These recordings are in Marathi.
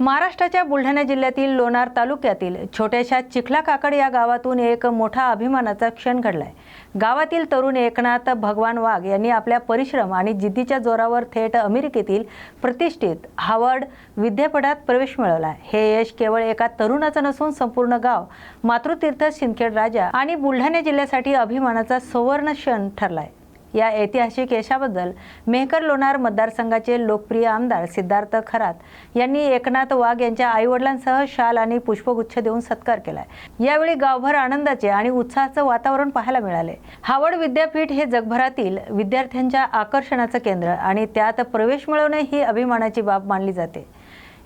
महाराष्ट्राच्या बुलढाणा जिल्ह्यातील लोणार तालुक्यातील छोट्याशा चिखला काकड या गावातून एक मोठा अभिमानाचा क्षण घडलाय. गावातील तरुण एकनाथ भगवान वाघ यांनी आपल्या परिश्रम आणि जिद्दीच्या जोरावर थेट अमेरिकेतील प्रतिष्ठित हावर्ड विद्यापीठात प्रवेश मिळवला. हे यश केवळ एका तरुणाचं नसून संपूर्ण गाव मातृतीर्थ सिंदखेड राजा आणि बुलढाणा जिल्ह्यासाठी अभिमानाचा सुवर्ण क्षण ठरलाय. या ऐतिहासिक यशाबद्दल मेहकर लोणार मतदारसंघाचे लोकप्रिय आमदार सिद्धार्थ खरात यांनी एकनाथ वाघ यांच्या आईवडिलांसह शाल आणि पुष्पगुच्छ देऊन सत्कार केलाय. यावेळी गावभर आनंदाचे आणि उत्साहाचं वातावरण पाहायला मिळाले. हावड विद्यापीठ हे जगभरातील विद्यार्थ्यांच्या आकर्षणाचं केंद्र आणि त्यात प्रवेश मिळवणे ही अभिमानाची बाब मानली जाते.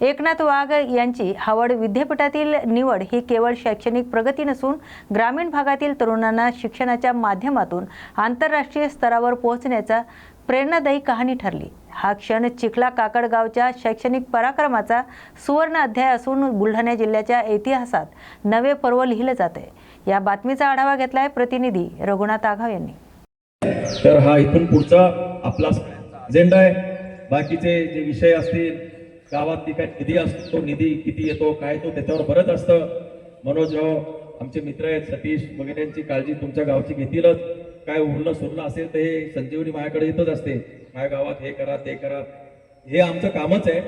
एकनाथ वाघ यांची हावड विद्यापीठातील निवड ही केवळ शैक्षणिक प्रगती नसून ग्रामीण भागातील तरुणांना शिक्षणाच्या माध्यमातून आंतरराष्ट्रीय स्तरावर पोहोचण्याचा प्रेरणादायी कहाणी ठरली. हा क्षण चिखला काकडगावच्या शैक्षणिक पराक्रमाचा सुवर्ण अध्याय असून बुलढाणा जिल्ह्याच्या इतिहासात नवे पर्व लिहिलं जाते या बातमीचा आढावा घेतलाय प्रतिनिधी रघुनाथ आघाव यांनी. तर हा इथून पुढचा आपला अजेंडा आहे. बाकीचे जे विषय असतील गावात ती काय निधी असतो तो निधी किती येतो काय तो त्याच्यावर बरंच असतं. मनोजराव आमचे मित्र आहेत सतीश वगैरे यांची काळजी तुमच्या गावची घेतीलच. काय उरलं सुरलं असेल तर हे संजीवनी माझ्याकडे येतच असते. माझ्या गावात हे करा ते करा. हे आमचं कामच आहे.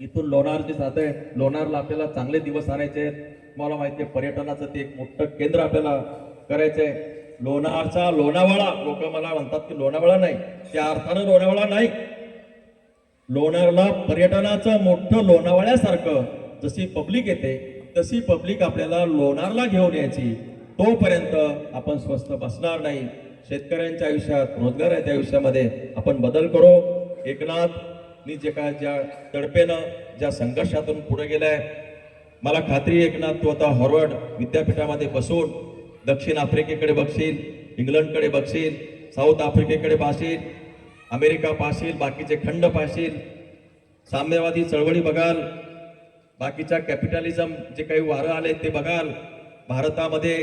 इथून लोणार जे जात आहे. लोणारला आपल्याला चांगले दिवस आणायचे आहेत. मला माहिती आहे पर्यटनाचं ते एक मोठं केंद्र आपल्याला करायचंय लोणारचा लोणावळा लोक मला म्हणतात की लोणावळा नाही. त्या अर्थानं लोणावळा नाही. लोणारला पर्यटनाचं मोठं लोणावळ्यासारखं जशी पब्लिक येते तशी पब्लिक आपल्याला लोणारला घेऊन यायची. तोपर्यंत आपण स्वस्त बसणार नाही. शेतकऱ्यांच्या आयुष्यात रोजगाराच्या आयुष्यामध्ये आपण बदल करू. एकनाथनी जे काय ज्या तडपेनं ज्या संघर्षातून पुढे गेलाय मला खात्री एकनाथ तू आता हॉर्वर्ड विद्यापीठामध्ये बसून दक्षिण आफ्रिकेकडे बघशील इंग्लंडकडे बघशील साऊथ आफ्रिकेकडे पाहशील अमेरिका पाहशील बाकीचे खंड पाहशील साम्यवादी चळवळी बघाल बाकीच्या कॅपिटलिझम जे काही वारं आले ते बघाल. भारतामध्ये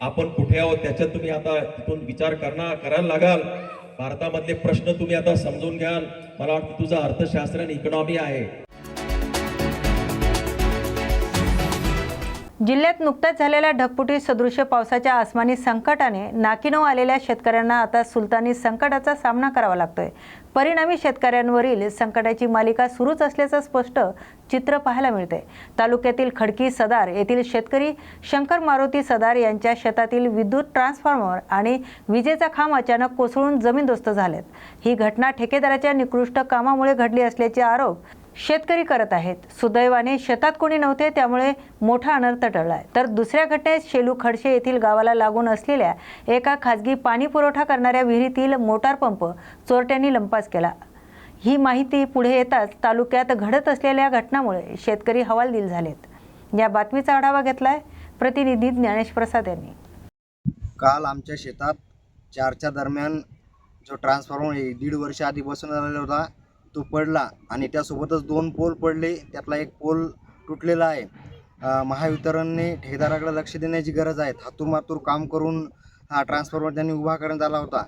आपण कुठे आहोत त्याच्यात तुम्ही आता तिथून विचार करणार करायला लागाल. भारतामधले प्रश्न तुम्ही आता समजून घ्याल. मला वाटतं तुझं अर्थशास्त्र आणि इकॉनॉमी आहे. जिल्ह्यात नुकत्याच झालेल्या ढगपुटी सदृश्य पावसाच्या आसमानी संकटाने नाकिनो आलेल्या शेतकऱ्यांना आता सुलतानी संकटाचा सामना करावा लागतोय. परिणामी शेतकऱ्यांवरील संकटाची मालिका सुरूच असल्याचं स्पष्ट चित्र पाहायला मिळते तालुक्यातील खडकी सदार येथील शेतकरी शंकर मारुती सदार यांच्या शेतातील विद्युत ट्रान्सफॉर्मर आणि विजेचा खांब अचानक कोसळून जमीनदोस्त झालेत. ही घटना ठेकेदाराच्या निकृष्ट कामामुळे घडली असल्याचे आरोप शेतकरी करत आहेत. सुदैवाने शेतात कोणी नव्हते त्यामुळे मोठा अनर्थ टळलाय. तर दुसऱ्या घटनेत शेलू खडशे येथील गावाला लागून असलेल्या एका खाजगी पाणी पुरवठा करणाऱ्या विहिरीतील मोटार पंप चोरट्यांनी लंपास केला. ही माहिती पुढे येताच तालुक्यात घडत असलेल्या घटनामुळे शेतकरी हवालदिल झालेत. या बातमीचा आढावा घेतलाय प्रतिनिधी ज्ञानेश प्रसाद यांनी. काल आमच्या शेतात चारच्या दरम्यान जो ट्रान्सफॉर्मर दीड वर्ष आधी बसून होता तो पडला आणि त्यासोबतच दोन पोल पडले. त्यातला एक पोल तुटलेला आहे. महावितरणने ठेकेदाराकडे लक्ष देण्याची गरज आहे. थातूरमातूर काम करून हा ट्रान्सफॉर्मर त्यांनी उभा करण्यात आला होता.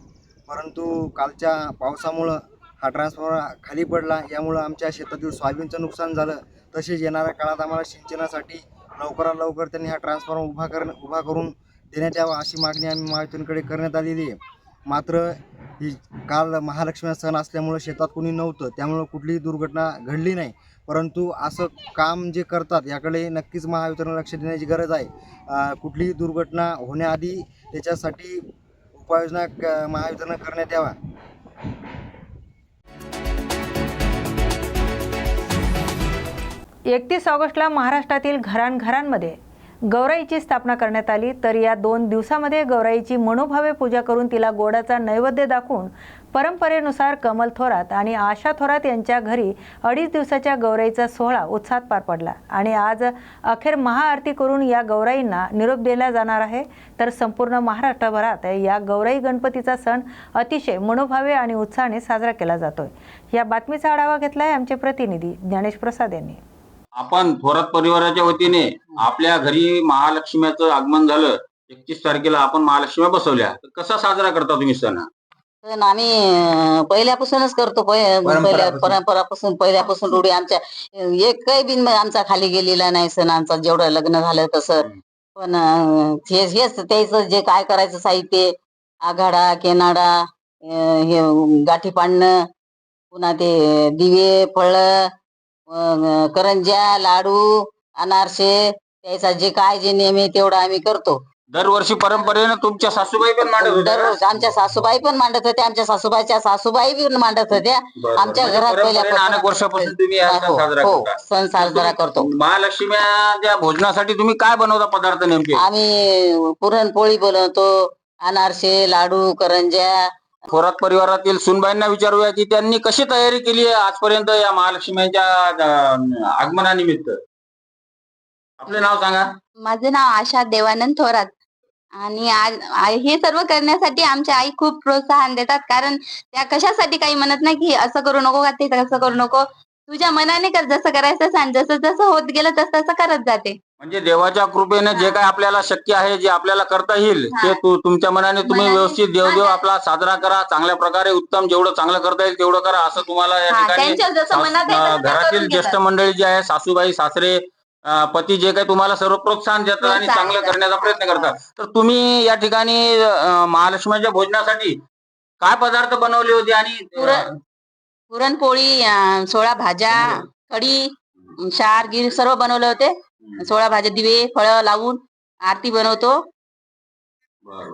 परंतु कालच्या पावसामुळं हा ट्रान्सफॉर्मर खाली पडला. यामुळं आमच्या शेतातील सोयाबीनचं नुकसान झालं. तसेच येणाऱ्या काळात आम्हाला सिंचनासाठी लवकरात लवकर त्यांनी हा ट्रान्सफॉर्मर उभा कर उभा करून देण्यात यावा अशी मागणी आम्ही महावितरणकडे करण्यात आलेली आहे. मात्र ही काल महालक्ष्मी सण असल्यामुळं शेतात कोणी नव्हतं त्यामुळं कुठलीही दुर्घटना घडली नाही. परंतु असं काम जे करतात याकडे नक्कीच महावितरण लक्ष देण्याची गरज आहे. कुठलीही दुर्घटना होण्याआधी त्याच्यासाठी उपाययोजना क महावितरण करण्यात यावा. एकतीस ऑगस्टला महाराष्ट्रातील घरांघरांमध्ये गौराईची स्थापना करण्यात आली. तर या दोन दिवसामध्ये गौराईची मनोभावे पूजा करून तिला गोडाचा नैवेद्य दाखवून परंपरेनुसार कमल थोरात आणि आशा थोरात यांच्या घरी अडीच दिवसाच्या गौराईचा सोहळा उत्साहात पार पडला. आणि आज अखेर महाआरती करून या गौराईंना निरोप दिला जाणार आहे. तर संपूर्ण महाराष्ट्रभरात या गौराई गणपतीचा सण अतिशय मनोभावे आणि उत्साहाने साजरा केला जातोय. या बातमीचा आढावा घेतलाय आमचे प्रतिनिधी ज्ञानेश प्रसाद यांनी. आपण थोरात परिवाराच्या वतीने आपल्या घरी महालक्ष्मीचं आगमन झालं. एकतीस तारखेला आपण महालक्ष्मी बसवल्या. तर कसा साजरा करता तुम्ही सण? सण आम्ही पहिल्यापासूनच करतो. पहि- पहिल्या परंपरापासून. पहिल्यापासून रूढी आमच्या अं, एकही बिन आमचा खाली गेलेला नाही सण आमचा. जेवढं लग्न झालं तसं. पण अं, हे हेच त्याचं जे काय करायचं साहित्य आघाडा केनाडा अं, हे गाठी पाडणं पुन्हा ते दिवे फळ करंज्या लाडू अनारसे त्याचा जे काय जे नियम आहे तेवढं आम्ही करतो. दरवर्षी परंपरेनं तुमच्या सासूबाई पण मांडत होत्या का? दररोज आमच्या सासूबाई पण मांडत होत्या आमच्या सासूबाईच्या सासूबाई पण मांडत होत्या. बरं, आमच्या म्हणजे घरात परंपरेनं अनेक वर्षापासून तुम्ही हा सण साजरा हो, करता. सण साजरा करतो. महालक्ष्मीच्या भोजनासाठी तुम्ही काय बनवता पदार्थ नेमके? आम्ही पुरणपोळी बनवतो अनारसे लाडू करंज्या थोरात परिवारातील सुनबाईंना विचारूया की त्यांनी कशी तयारी केली आहे आजपर्यंत या महालक्ष्मीच्या आगमनानिमित्त? आपले नाव सांगा. माझं नाव आशा देवानंद थोरात. आणि आज आ- हे सर्व करण्यासाठी आमच्या आई खूप प्रोत्साहन देतात. कारण त्या कशासाठी काही म्हणत नाही की असं करू नको का ते असं करू नको. तुझ्या मनाने कर जसं करायचं सांग. जसं जसं होत गेलं तसं तसं करत जाते. म्हणजे देवाच्या कृपेने जे काय आपल्याला शक्य आहे जे आपल्याला करता येईल हा. ते तु- तुमच्या मनाने तुम्ही मनाने- व्यवस्थित देवदेव हा. आपला साजरा करा चांगल्या प्रकारे उत्तम जेवढं चांगलं करता येईल तेवढं करा असं तुम्हाला या हा, ठिकाणी त्यांच्या जसं सास- मनात आहे अं, तसं ते घरातील करून ज्येष्ठ घेतात. मंडळी जे आहे सासूबाई सासरे अं, पती जे काही तुम्हाला सर्व प्रोत्साहन देतात आणि प्रोत्साहन चांगलं देतात. करण्याचा प्रयत्न करतात तर तुम्ही या ठिकाणी अं, महालक्ष्मीच्या भोजनासाठी काय पदार्थ बनवले होते आणि पुरण- पुरणपोळी अं, सोळा भाज्या कढी शार गिर सर्व बनवले होते सोळा भाज्या दिवे फळं लावून आरती बनवतो.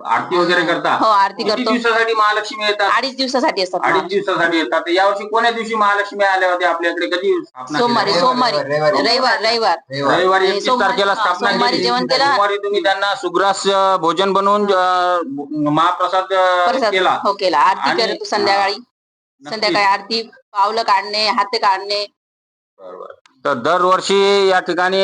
आरती वगैरे करता? हो आरती किती करतो. दिवसासाठी महालक्ष्मी येतात? अडीच दिवसासाठी असतात अडीच दिवसासाठी येतात. तर यावर्षी कोण्या दिवशी महालक्ष्मी आल्या होत्या आपल्याकडे कधी स्थापना सोमवारी केली? सोमवारी रविवार रविवार. रविवारी एकतीस सोमवारी- तारखेला हा, स्थापना सोमवारी केली. जेवण केलं. सोमवारी तुम्ही त्यांना सुग्रास अं, भोजन बनवून अं, महाप्रसाद अं, प्रसाद केला. हो केला. आरती आणि- करतो संध्याकाळी. संध्याकाळी आरती पावलं काढणे हात काढणे. तर दरवर्षी या ठिकाणी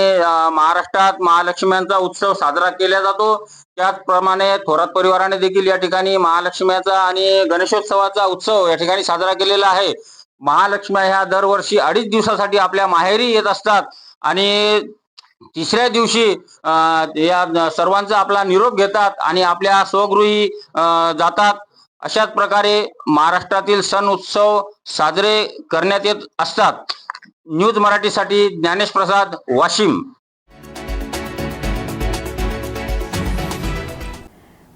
महाराष्ट्रात महालक्ष्म्यांचा उत्सव साजरा केला जातो. त्याचप्रमाणे थोरात परिवाराने देखील या ठिकाणी महालक्ष्म्याचा आणि गणेशोत्सवाचा उत्सव या ठिकाणी साजरा केलेला आहे. महालक्ष्म्या ह्या दरवर्षी अडीच दिवसासाठी आपल्या माहेरी येत असतात आणि तिसऱ्या दिवशी या सर्वांचा आपला निरोप घेतात आणि आपल्या स्वगृही जातात. अशाच प्रकारे महाराष्ट्रातील सण उत्सव साजरे करण्यात येत असतात. न्यूज मराठीसाठी ज्ञानेश प्रसाद वाशिम.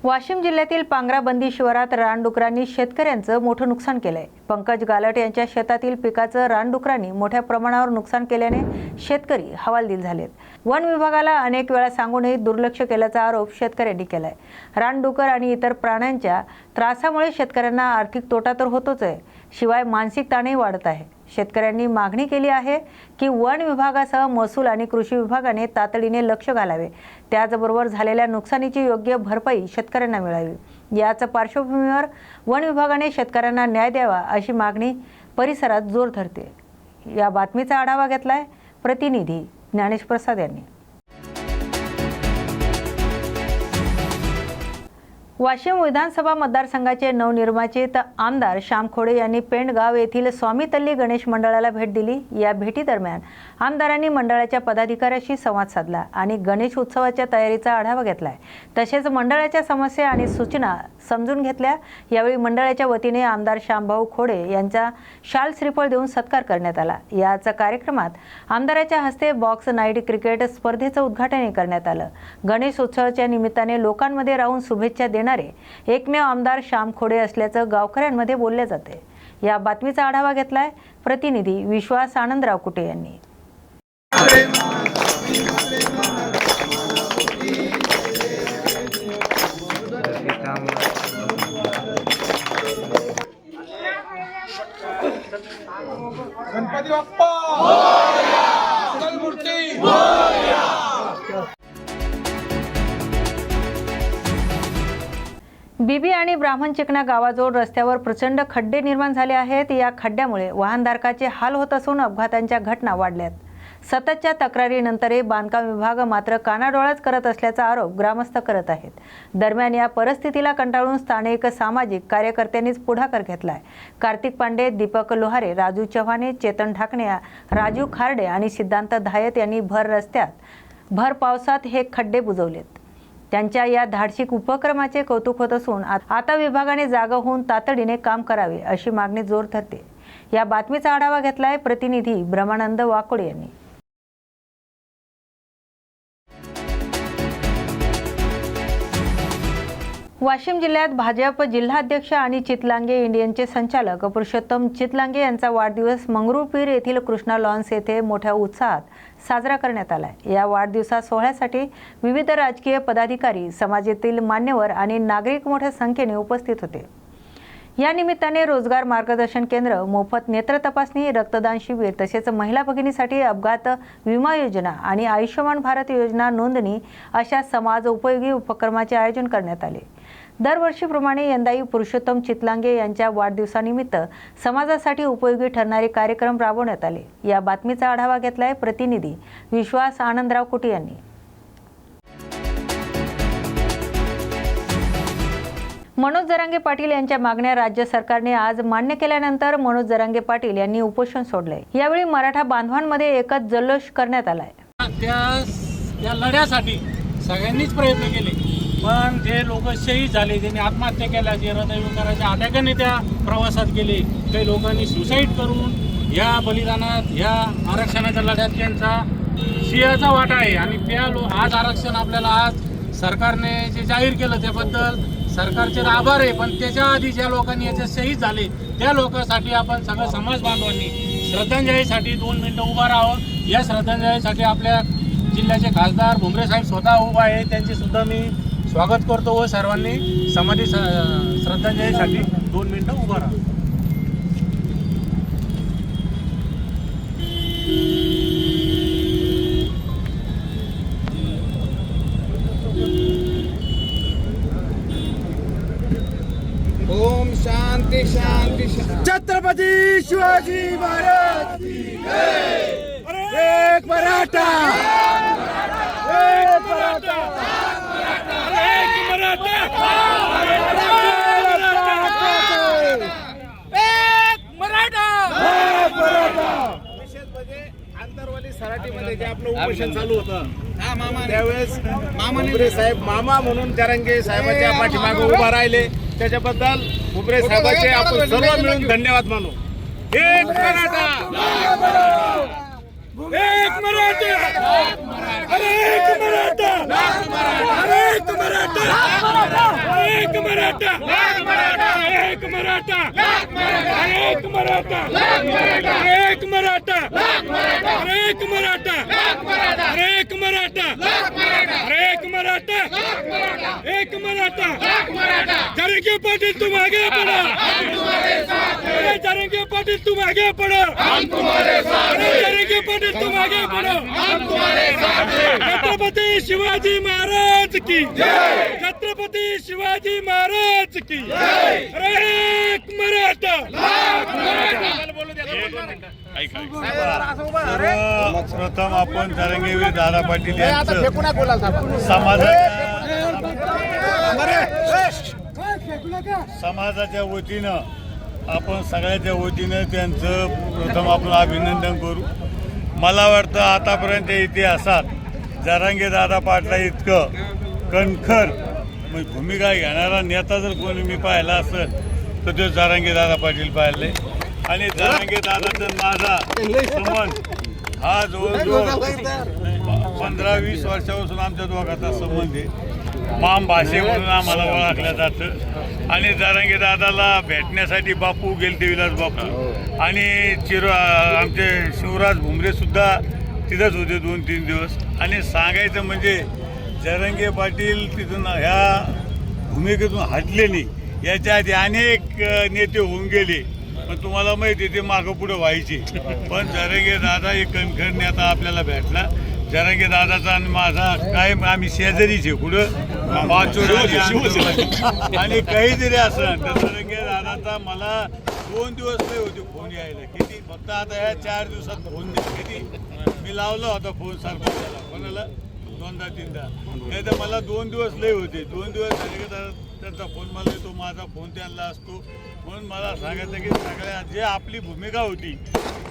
वाशिम जिल्ह्यातील पांगराबंदी शिवारात रानडुकरांनी शेतकऱ्यांचं मोठं नुकसान केलंय. पंकज गालट यांच्या शेतातील पिकाचं रानडुकरांनी मोठ्या प्रमाणावर नुकसान केल्याने शेतकरी हवालदिल झालेत. वन विभागाला अनेक वेळा सांगूनही दुर्लक्ष केल्याचा आरोप शेतकऱ्यांनी केलाय. रानडुकर आणि इतर प्राण्यांच्या त्रासामुळे शेतकऱ्यांना आर्थिक तोटा तर होतोच आहे शिवाय मानसिक ताणही वाढत आहे. शेतकऱ्यांनी मागणी केली आहे की वन विभागासह महसूल आणि कृषी विभागाने तातडीने लक्ष घालावे. त्याचबरोबर झालेल्या नुकसानीची योग्य भरपाई शेतकऱ्यांना मिळावी. याच पार्श्वभूमीवर वन विभागाने शेतकऱ्यांना न्याय द्यावा अशी मागणी परिसरात जोर धरते. या बातमीचा आढावा घेतलाय प्रतिनिधी ज्ञानेश प्रसाद यांनी. वाशिम विधानसभा मतदारसंघाचे नवनिर्वाचित आमदार श्याम खोडे यांनी पेंडगाव येथील स्वामी तल्ली गणेश मंडळाला भेट दिली. या भेटीदरम्यान आमदारांनी मंडळाच्या पदाधिकाऱ्याशी संवाद साधला आणि गणेश उत्सवाच्या तयारीचा आढावा घेतलाय. तसेच मंडळाच्या समस्या आणि सूचना समजून घेतल्या. यावेळी मंडळाच्या वतीने आमदार श्यामभाऊ खोडे यांचा शाल श्रीफळ देऊन सत्कार करण्यात आला. याच कार्यक्रमात आमदाराच्या हस्ते बॉक्स नाईट क्रिकेट स्पर्धेचं उद्घाटनही करण्यात आलं. गणेश उत्सवाच्या निमित्ताने लोकांमध्ये राहून शुभेच्छा देणारे एकमेव आमदार श्याम खोडे असल्याचं गावकऱ्यांमध्ये बोलले जाते या बातमीचा आढावा घेतलाय प्रतिनिधी विश्वास आनंदराव कुटे यांनी. गणपती बाप्पा! बीबी आणि ब्राह्मण चिकना गावाजवळ रस्त्यावर प्रचंड खड्डे निर्माण झाले आहेत. या खड्ड्यामुळे वाहनधारकाचे हाल होत असून अपघातांच्या घटना वाढल्यात. सततच्या तक्रारीनंतरही बांधकाम विभाग मात्र कानाडोळाच करत असल्याचा आरोप ग्रामस्थ करत आहेत. दरम्यान या परिस्थितीला कंटाळून स्थानिक सामाजिक कार्यकर्त्यांनीच पुढाकार घेतलाय. कार्तिक पांडे दीपक लोहारे राजू चव्हाणे चेतन ढाकणे राजू खार्डे आणि सिद्धांत धायत यांनी भर रस्त्यात भर पावसात हे खड्डे बुजवलेत. त्यांच्या या धाडसी उपक्रमाचे कौतुक होत असून आता विभागाने जागा होऊन तातडीने काम करावे अशी मागणी जोर धरते. या बातमीचा आढावा घेतलाय प्रतिनिधी ब्रह्मानंद वाकोडे यांनी. वाशिम जिल्ह्यात भाजप जिल्हाध्यक्ष आणि चितलांगे इंडियनचे संचालक पुरुषोत्तम चितलांगे यांचा वाढदिवस मंगरुळपीर येथील कृष्णा लॉन्स येथे मोठ्या उत्साहात साजरा करण्यात आला या वाढदिवसा सोहळ्यासाठी विविध राजकीय पदाधिकारी समाजातील मान्यवर आणि नागरिक मोठ्या संख्येने उपस्थित होते. या निमित्ताने रोजगार मार्गदर्शन केंद्र मोफत नेत्र तपासणी रक्तदान शिबिर तसेच महिला भगिनीसाठी अपघात विमा योजना आणि आयुष्यमान भारत योजना नोंदणी अशा समाज उपयोगी उपक्रमाचे आयोजन करण्यात आले. दरवर्षीप्रमाणे यंदाही पुरुषोत्तम चितलांगे यांच्या वाढदिवसानिमित्त समाजासाठी उपयोगी ठरणारे कार्यक्रम राबवण्यात आले. या बातमीचा आढावा घेतलाय प्रतिनिधी विश्वास आनंदराव कुटे यांनी. मनोज जरांगे पाटील यांच्या मागण्या राज्य सरकारने आज मान्य केल्यानंतर मनोज जरांगे पाटील यांनी उपोषण सोडले यावेळी मराठा बांधवांमध्ये एकच जल्लोष करण्यात आलाय. त्या त्या लढ्यासाठी सगळ्यांनीच प्रयत्न केले. पण ते लोक शहीद झाले त्यांनी आत्महत्या केल्या जे हृदयविकाराच्या आट्याकाने त्या प्रवासात गेले काही लोकांनी सुसाईड करून ह्या बलिदानात ह्या आरक्षणाच्या लढ्यात त्यांचा सिंहाचा वाटा आहे. आणि त्या लो आज आरक्षण आपल्याला आज सरकारने जे जाहीर केलं त्याबद्दल सरकारचे तर आभार आहे पण त्याच्या आधी ज्या लोकांनी याच्यात शहीद झाले त्या लोकांसाठी आपण सगळं समाज बांधवांनी श्रद्धांजलीसाठी दोन मिनटं उभा राहावं. या श्रद्धांजलीसाठी आपल्या जिल्ह्याचे खासदार भुमरे साहेब स्वतः उभा आहे त्यांची सुद्धा मी स्वागत करतो व सर्वांनी. समाधी श्रद्धांजलीसाठी दोन मिनिटं उभं राहा. ओम शांती शांती छत्रपती शिवाजी महाराज एक मराठा एक मराठा एक मराठा एक मराठा एक मराठा विशेष म्हणजे आंतरवाली जे आपलं उपोषण चालू होतं. त्यावेळेस मामा साहेब मामा म्हणून जरंगे साहेबाच्या पाठीमागे उभा राहिले. त्याच्याबद्दल उबरे साहेबाचे आपण सर्व मिळून धन्यवाद मानू. एक मराठा. एक मराठा. अरे एक मराठा. अरे एक मराठा. एक मराठा. एक मराठा! एक मराठा! एक मराठा! एक मराठा! एक मराठा. एक मराठा. एक मराठा. जरंगे पाटील तुम आगे बढ़ो अरे जरंगे पाटील तुम आगे बढ़ो अरे जरंगे पाटील तुम आगे बढ़ो छत्रपती शिवाजी महाराज की छत्रपती शिवाजी महाराज की अरे एक मराठा. प्रथम आपण तरंगवीर दादा पाटील यांचं समाजाच्या समाजाच्या वतीनं आपण सगळ्याच्या वतीनं त्यांचं प्रथम आपण अभिनंदन करू. मला वाटतं आतापर्यंत इतिहासात जरांगे दादा पाटला इतकं कणखर म्हणजे भूमिका घेणारा नेता जर कोणी मी पाहिला असेल तर तो जरांगे दादा पाटील पाहिले. आणि जरांगे दादाचा माझा संबंध हा जवळजवळ पंधरा वीस वर्षापासून आमच्या दोघांचा संबंध आहे. माम भाषे म्हणून आम्हाला ओळखलं जातं. आणि जरांगे दादाला भेटण्यासाठी बापू गेलते विलास बापू. आणि चिरो आमचे शिवराज भुमरे सुद्धा तिथंच होते दोन तीन दिवस. आणि सांगायचं म्हणजे जरंगे पाटील तिथून ह्या भूमिकेतून हटले नाही याच्या आधी अनेक नेते होऊन गेले. पण तुम्हाला माहिती ते मागं पुढं व्हायचे. पण जरंगे दादा एक कणखर नेता आपल्याला भेटला. जरंगे दादाचा आणि माझा काय आम्ही शेजारीचे कुठं? पाचोड आणि अंतरवाली. आणि काही जरी असं. तर जरंगे दादाचा मला दोन दिवस नाही होते फोन यायला. किती? फक्त आता या चार दिवसात फोन किती? मी लावला होता फोन सरपंचाला कोणाला? दोनदा तीनदा. नाही तर मला दोन दिवस लय होते. दोन दिवस की त्या- त्यांचा फोन मला येतो माझा फोन त्यांना असतो. म्हणून मला सांगायचं की सगळ्या जे आपली भूमिका होती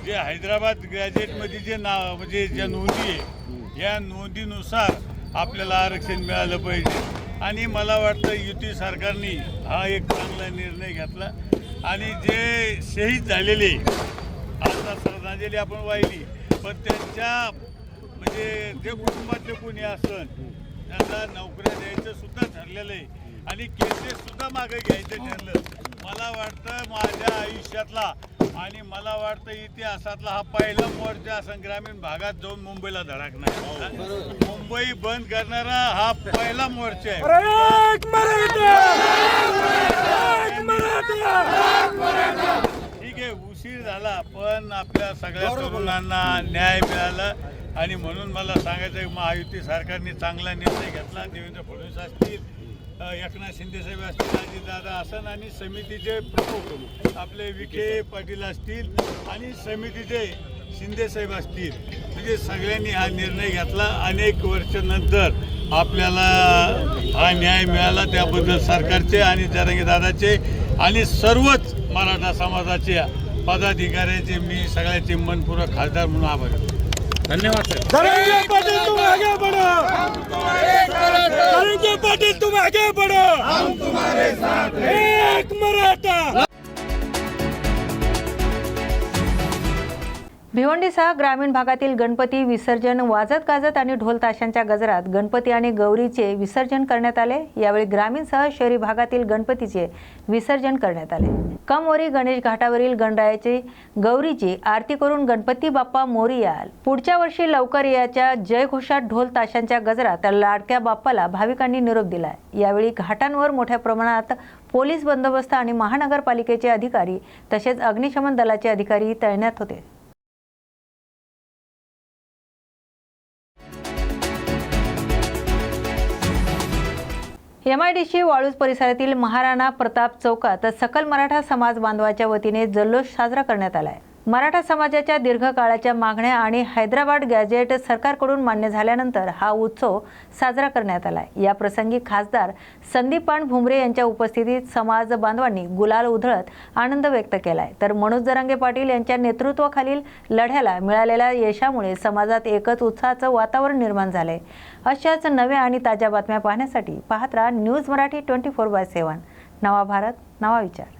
जे हैदराबाद ग्रॅज्युएटमध्ये जे नाव म्हणजे ज्या नोंदी आहे या नोंदीनुसार आपल्याला आरक्षण मिळालं पाहिजे. आणि मला वाटतं युती सरकारने हा एक चांगला निर्णय घेतला. आणि जे शहीद झालेले आता श्रद्धांजली आपण वाहिली पण त्यांच्या म्हणजे जे कुटुंबातले कोणी असण त्यांना नोकऱ्या द्यायचं सुद्धा ठरलेलं आहे. आणि केसेस सुद्धा मागे घ्यायचं ठरलं. मला वाटतं माझ्या आयुष्यातला आणि मला वाटतं इतिहासातला हा पहिला मोर्चा असं ग्रामीण भागात जाऊन मुंबईला धडकणार. मुंबई बंद करणारा हा पहिला मोर्चा आहे. ठीक आहे उशीर झाला पण आपल्या सगळ्या तरुणांना न्याय मिळाला. आणि म्हणून मला सांगायचं आहे महायुती सरकारने चांगला निर्णय घेतला. देवेंद्र फडणवीस असतील एकनाथ शिंदे साहेब असतील अजितदादा आसन आणि समितीचे प्रमुख. आपले विखे पाटील असतील आणि समितीचे शिंदे साहेब असतील. म्हणजे सगळ्यांनी हा निर्णय घेतला. अनेक वर्षानंतर आपल्याला हा न्याय मिळाला त्याबद्दल सरकारचे आणि जरंगीदादाचे आणि सर्वच मराठा समाजाच्या पदाधिकाऱ्याचे मी सगळ्याचे मनपूर्वक खासदार म्हणून आभार व्यक्त करतो. धन्यवाद सर भिवंडीसह ग्रामीण भागातील गणपती विसर्जन वाजत गाजत आणि ढोल ताशांच्या गजरात गणपती आणि गौरीचे विसर्जन करण्यात आले. यावेळी ग्रामीणसह शहरी भागातील गणपतीचे विसर्जन करण्यात आले. कमोरी गणेश घाटावरील गणरायाची गौरीची आरती करून गणपती बाप्पा मोरिया पुढच्या वर्षी लवकर याच्या जयघोषात ढोल ताशांच्या गजरात लाडक्या बाप्पाला भाविकांनी निरोप दिलाय. यावेळी घाटांवर मोठ्या प्रमाणात पोलीस बंदोबस्त आणि महानगरपालिकेचे अधिकारी तसेच अग्निशमन दलाचे अधिकारी तैनात होते. M I D C Waluj परिसरातील महाराणा प्रताप चौकात सकल मराठा समाज बांधवाच्या वतीने जल्लोष साजरा करण्यात आला आहे. मराठा समाजाच्या दीर्घकाळाच्या मागण्या आणि हैदराबाद गॅजेट सरकारकडून मान्य झाल्यानंतर हा उत्सव साजरा करण्यात आला या प्रसंगी खासदार संदीपान भुमरे यांच्या उपस्थितीत समाज बांधवांनी गुलाल उधळत आनंद व्यक्त केलाय. तर मनोज जरांगे पाटील यांच्या नेतृत्वाखालील लढ्याला मिळालेल्या यशामुळे समाजात एकच उत्साहाचं वातावरण निर्माण झालंय. अशाच नव्या आणि ताज्या बातम्या पाहण्यासाठी पाहत राहा news Marathi twenty four by seven. नवा भारत नवा विचार.